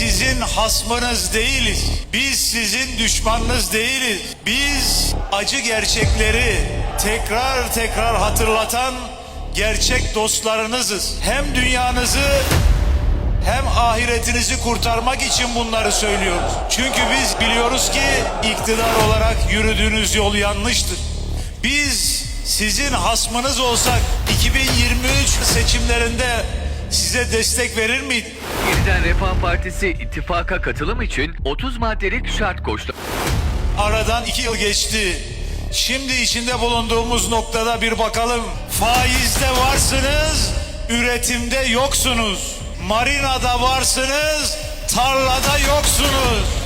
sizin hasmınız değiliz. Biz sizin düşmanınız değiliz. Biz acı gerçekleri tekrar tekrar hatırlatan gerçek dostlarınızız. Hem dünyanızı hem ahiretinizi kurtarmak için bunları söylüyoruz. Çünkü biz biliyoruz ki iktidar olarak yürüdüğünüz yol yanlıştır. Biz sizin hasmınız olsak 2023 seçimlerinde size destek verir miydik? Yeniden Refah Partisi ittifaka katılım için 30 maddelik şart koştu. Aradan iki yıl geçti. Şimdi içinde bulunduğumuz noktada bir bakalım. Faizde varsınız, üretimde yoksunuz. Marinada varsınız, tarlada yoksunuz.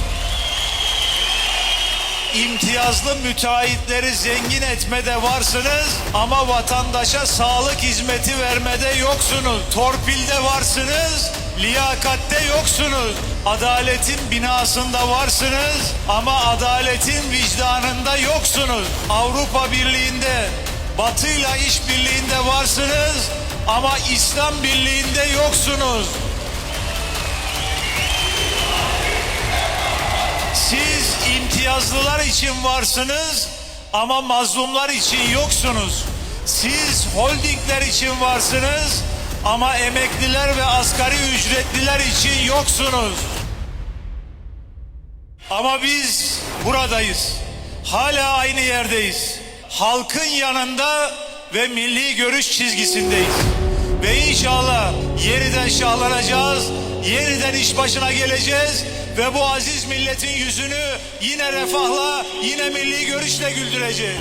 İmtiyazlı müteahhitleri zengin etmede varsınız ama vatandaşa sağlık hizmeti vermede yoksunuz. Torpilde varsınız, liyakatte yoksunuz. Adaletin binasında varsınız ama adaletin vicdanında yoksunuz. Avrupa Birliği'nde Batı'yla işbirliğinde varsınız ama İslam Birliği'nde yoksunuz. Siz imtiyazlılar için varsınız ama mazlumlar için yoksunuz. Siz holdingler için varsınız ama emekliler ve asgari ücretliler için yoksunuz. Ama biz buradayız. Hala aynı yerdeyiz. Halkın yanında ve milli görüş çizgisindeyiz. Ve inşallah yeniden şahlanacağız, yeniden iş başına geleceğiz ve bu aziz milletin yüzünü yine refahla, yine milli görüşle güldüreceğiz.